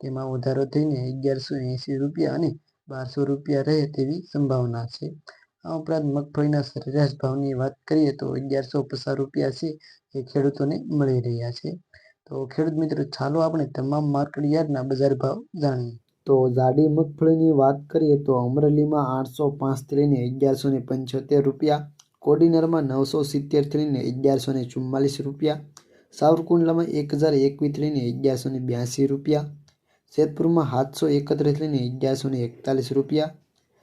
તેમાં વધારો થઈને અગિયારસો એંસી રૂપિયા અને બારસો રૂપિયા રહે તેવી સંભાવના છે. આ ઉપરાંત મગફળીના સરેરાશ ભાવની વાત કરીએ તો અગિયારસો પચાસ રૂપિયા છે એ ખેડૂતોને મળી રહ્યા છે. તો ખેડૂત મિત્રો, ચાલો આપણે તમામ માર્કેટ યાર્ડના બજાર ભાવ જાણીએ. તો જાડી મગફળીની વાત કરીએ તો અમરેલીમાં આઠસો પાંચથી લઈને અગિયારસો ને પંચોતેર રૂપિયા, કોડીનરમાં નવસો સિત્તેરથી લઈને અગિયારસો ને ચુમ્માલીસ રૂપિયા, સાવરકુંડલામાં એક હજાર એકવીસથી લઈને અગિયારસો ને બ્યાસી રૂપિયા જેતપુરમાં સાતસો એકત્રીસ લઈને અગિયારસો ને એકતાલીસ રૂપિયા,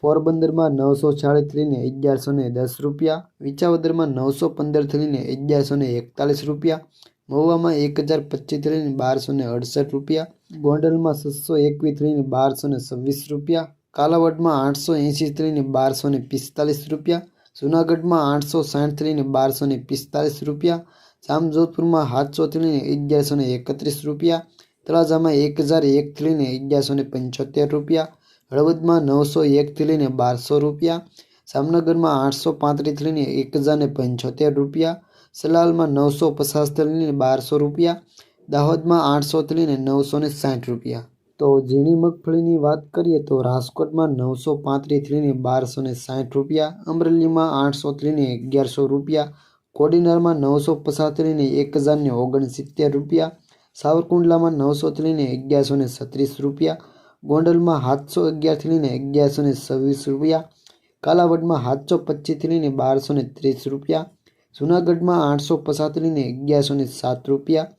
પોરબંદરમાં નવસો છાળીસ લઈને અગિયારસો ને દસ રૂપિયા વિચાવદરમાં નવસો પંદરથી લઈને અગિયારસો ને એકતાલીસ રૂપિયા, મહુવામાં એક હજાર પચીસથી લઈને બારસો ને અડસઠ રૂપિયા, ગોંડલમાં છસો એકવીસથી લઈને બારસો ને છવ્વીસ રૂપિયા, કાલાવડમાં આઠસો એંશીથી લઈને બારસો ને પિસ્તાલીસ રૂપિયા, જુનાગઢમાં આઠસો સાઠથી લઈને બારસો ને પિસ્તાલીસ રૂપિયા, જામજોધપુરમાં સાતસોથી લઈને અગિયારસો ને એકત્રીસ રૂપિયા તળાજામાં એક હજાર એકથી લઈને અગિયારસો ને પંચોતેર રૂપિયા, હળવદમાં નવસો એકથી લઈને બારસો રૂપિયા, જામનગરમાં આઠસો પાંત્રીસથી લઈને એક હજાર ને પંચોતેર રૂપિયા, સલાલમાં નવસો પચાસથી લઈને બારસો રૂપિયા, દાહોદમાં આઠસોથી લઈને નવસો ને સાઠ રૂપિયા. તો ઝીણી મગફળીની વાત કરીએ તો રાજકોટમાં નવસો પાંત્રીસથી લઈને બારસો ને સાઠ રૂપિયા, અમરેલીમાં આઠસોથી લઈને અગિયારસો રૂપિયા, કોડીનારમાં નવસો પચાસથી લઈને એક હજારને ઓગણસિત્તેર રૂપિયા સાવરકુંડલામાં નવસોથી લઈને અગિયારસો ને છત્રીસ રૂપિયા, ગોંડલમાં સાતસો અગિયારથી લઈને અગિયારસો ને છવ્વીસ રૂપિયા, કાલાવડમાં સાતસો પચીસથી લઈને બારસો ને ત્રીસ રૂપિયા, જુનાગઢમાં આઠસો પચાસથી લઈને અગિયારસો ને સાત રૂપિયા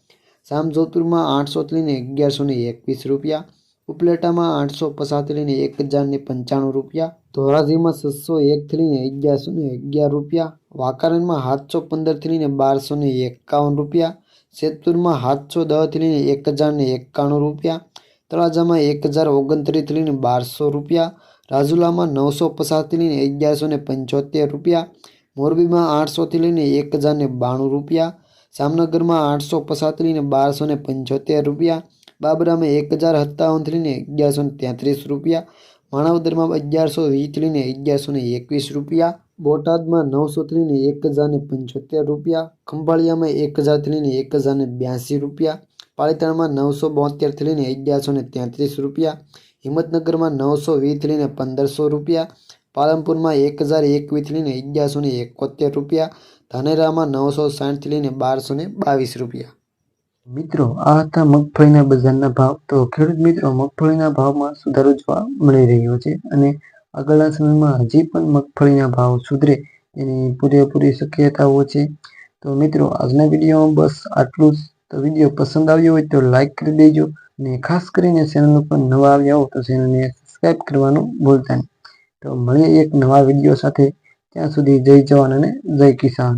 જામજોધપુરમાં આઠસોથી લઈને અગિયારસો ને એકવીસ રૂપિયા, ઉપલેટામાં આઠસો પચાસથી લઈને એક હજાર ને પંચાણું રૂપિયા, ધોરાજીમાં છસો એકથી લઈને અગિયારસો ને અગિયાર રૂપિયા વાકારણમાં સાતસો પંદરથી લઈને બારસો ને એકાવન રૂપિયા જેતપુરમાં સાતસો દસથી લઈને એક હજારને એકાણું રૂપિયા, તળાજામાં એક હજાર ઓગણત્રીસથી લઈને બારસો રૂપિયા, રાજુલામાં નવસો પચાસથી લઈને અગિયારસો ને પંચોતેર રૂપિયા, મોરબીમાં આઠસોથી લઈને એક હજારને બાણું રૂપિયા, જામનગરમાં આઠસો પચાસથી લઈને બારસો ને પંચોતેર રૂપિયા, બાબરામાં એક હજાર સત્તાવનથી લઈને અગિયારસો ને તેત્રીસ રૂપિયા, માણાવદરમાં અગિયારસો વીસથી લઈને અગિયારસો ને એકવીસ રૂપિયા બોટાદમાં નવસો લઈને એક હજારને પંચોતેર રૂપિયા, ખંભાળિયામાં એક હજાર લઈને એક હજારને બ્યાસી રૂપિયા, પાલિતાણામાં નવસો બોતેર લઈને અગિયારસો ને તેત્રીસ રૂપિયા, હિંમતનગરમાં નવસો વીસ લઈને પંદરસો રૂપિયા, પાલનપુરમાં એક હજાર એકવીસ લઈને અગિયારસો ને એકોતેર રૂપિયા, ધાનેરામાં નવસો સાઠથી લઈને બારસો ને બાવીસ રૂપિયા. મિત્રો, આ હતા મગફળીના બજારના ભાવ. તો ખેડૂત મિત્રો, મગફળીના ભાવમાં સુધારો જોવા મળી રહ્યો છે અને આગળના સમયમાં હજી પણ મગફળીના ભાવ સુધરે તેની પૂરેપૂરી શક્યતાઓ છે. તો મિત્રો, આજના વિડીયોમાં બસ આટલું જ. તો વીડિયો પસંદ આવ્યો હોય તો લાઇક કરી દેજો અને ખાસ કરીને ચેનલ ઉપર નવા આવ્યા હો તો ચેનલને સબસ્ક્રાઈબ કરવાનું ભૂલતા નહીં. તો મળીએ એક નવા વીડિયો સાથે. ત્યાં સુધી જય જવાન અને જય કિસાન.